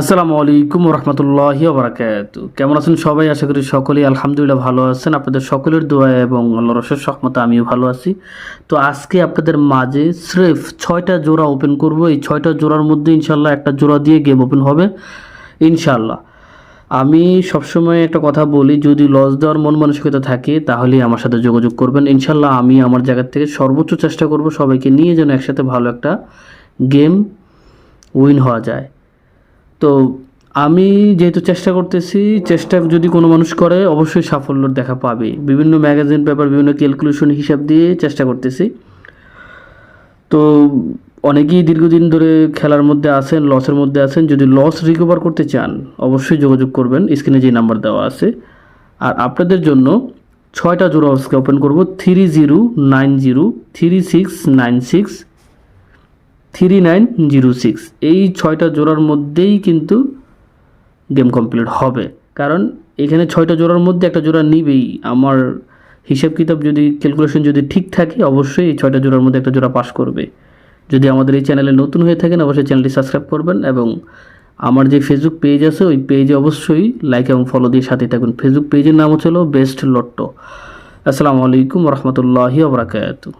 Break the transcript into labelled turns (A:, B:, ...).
A: আসসালামু আলাইকুম রহমতুল্লাহ বারাকাত কেমন আছেন সবাই? আশা করি সকলেই আলহামদুলিল্লাহ ভালো আছেন। আপনাদের সকলের দোয়া এবং আল্লাহ রসের সহমতে আমিও ভালো আছি। তো আজকে আপনাদের মাঝে স্রেফ ছয়টা জোড়া ওপেন করব। এই ছয়টা জোড়ার মধ্যে ইনশাল্লাহ একটা জোড়া দিয়ে গেম ওপেন হবে। ইনশাল্লাহ আমি সবসময় একটা কথা বলি, যদি লস দেওয়ার মন মানসিকতা থাকে, তাহলেই আমার সাথে যোগাযোগ করবেন। ইনশাল্লাহ আমি আমার জায়গার থেকে সর্বোচ্চ চেষ্টা করব সবাইকে নিয়ে যেন একসাথে ভালো একটা গেম উইন হওয়া যায়। আমি যেহেতু চেষ্টা করতেছি, চেষ্টা যদি কোনো মানুষ করে, অবশ্যই সাফল্যর দেখা পাবে। বিভিন্ন ম্যাগাজিন পেপার বিভিন্ন ক্যালকুলেশন হিসাব দিয়ে চেষ্টা করতেছি। তো অনেকেই দীর্ঘদিন ধরে খেলার মধ্যে আছেন লসের মধ্যে আছেন। যদি লস রিকভার করতে চান, অবশ্যই যোগাযোগ করবেন। স্ক্রিনে যে নাম্বার দেওয়া আছে। আর আপনাদের জন্য ছয়টা জোড়া আজকে ওপেন করব। Three zero nine zero three six nine six three nine zero six. এই ছয়টা জোড়ার মধ্যেই কিন্তু গেম কমপ্লিট হবে। কারণ এখানে ছয়টা জোড়ার মধ্যে একটা জোড়া নিবেই। আমার হিসাব কিতাব যদি ক্যালকুলেশন যদি ঠিক থাকে, অবশ্যই এই ছয়টা জোড়ার মধ্যে একটা জোড়া পাস করবে। যদি আমাদের এই চ্যানেলে নতুন হয়ে থাকেন, অবশ্যই চ্যানেলটি সাবস্ক্রাইব করবেন এবং আমার যে ফেসবুক পেজ আছে, ওই পেজে অবশ্যই লাইক এবং ফলো দিয়ে সাথে থাকুন। ফেসবুক পেজের নাম হচ্ছে বেস্ট লট্টো আসসালামু আলাইকুম রহমতুল্লাহি ওবরাকাতু